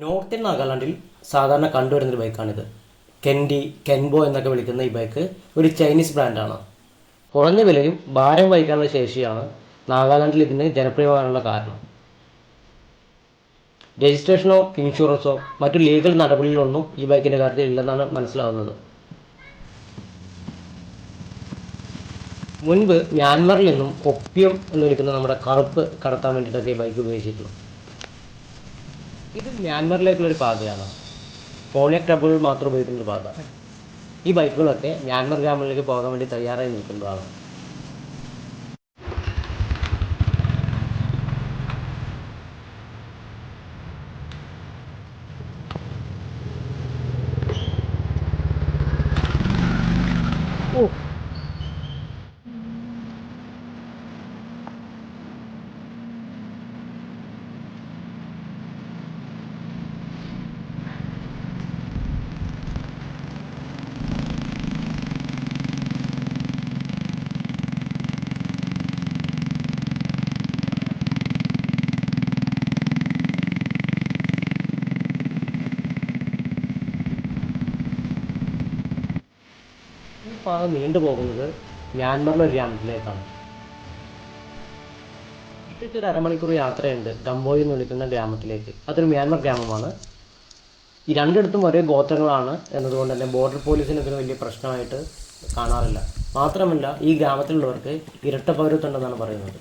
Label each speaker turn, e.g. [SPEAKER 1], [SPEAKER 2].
[SPEAKER 1] വടക്കൻ നാഗാലാൻഡിൽ സാധാരണ കണ്ടുവരുന്നൊരു ബൈക്കാണിത്. കെൻഡി കെൻബോ എന്നൊക്കെ വിളിക്കുന്ന ഈ ബൈക്ക് ഒരു ചൈനീസ് ബ്രാൻഡാണ്. കുറഞ്ഞ വിലയും ഭാരം വഹിക്കാനുള്ള ശേഷിയാണ് നാഗാലാൻഡിൽ ഇതിന് ജനപ്രിയമാകാനുള്ള കാരണം. രജിസ്ട്രേഷനോ ഇൻഷുറൻസോ മറ്റു ലീഗൽ നടപടികളൊന്നും ഈ ബൈക്കിന്റെ കാര്യത്തിൽ ഇല്ലെന്നാണ് മനസ്സിലാവുന്നത്. മുൻപ് മ്യാൻമറിൽ നിന്നും ഒപ്പിയം എന്ന് വിളിക്കുന്ന നമ്മുടെ കറുപ്പ് കടത്താൻ വേണ്ടിയിട്ടൊക്കെ ഈ ബൈക്ക് ഉപയോഗിച്ചിട്ടുള്ളൂ ഇത് മ്യാൻമറിലേക്കുള്ള ഒരു പാതയാണ്. പോളിയ ടബിൾ മാത്രം ഉപയോഗിക്കുന്ന പാത. ഈ ബൈക്കുകളൊക്കെ മ്യാൻമർ ഗ്രാമങ്ങളിലേക്ക് പോകാൻ വേണ്ടി തയ്യാറായി നിൽക്കുന്നതാണ്. പാത നീണ്ടു പോകുന്നത് മ്യാൻമറിലെ ഒരു ഗ്രാമത്തിലേക്കാണ് ഒരു അരമണിക്കൂർ യാത്രയുണ്ട്. ഡംബോയി എന്ന് വിളിക്കുന്ന ഗ്രാമത്തിലേക്ക്. അതൊരു മ്യാൻമർ ഗ്രാമമാണ്. ഈ രണ്ടിടത്തും ഒരേ ഗോത്രങ്ങളാണ് എന്നതുകൊണ്ട് തന്നെ ബോർഡർ പോലീസിന് ഇതിന് വലിയ പ്രശ്നമായിട്ട് കാണാറില്ല. മാത്രമല്ല ഈ ഗ്രാമത്തിലുള്ളവർക്ക് ഇരട്ട പൗരത്വം ഉണ്ടെന്നാണ് പറയുന്നത്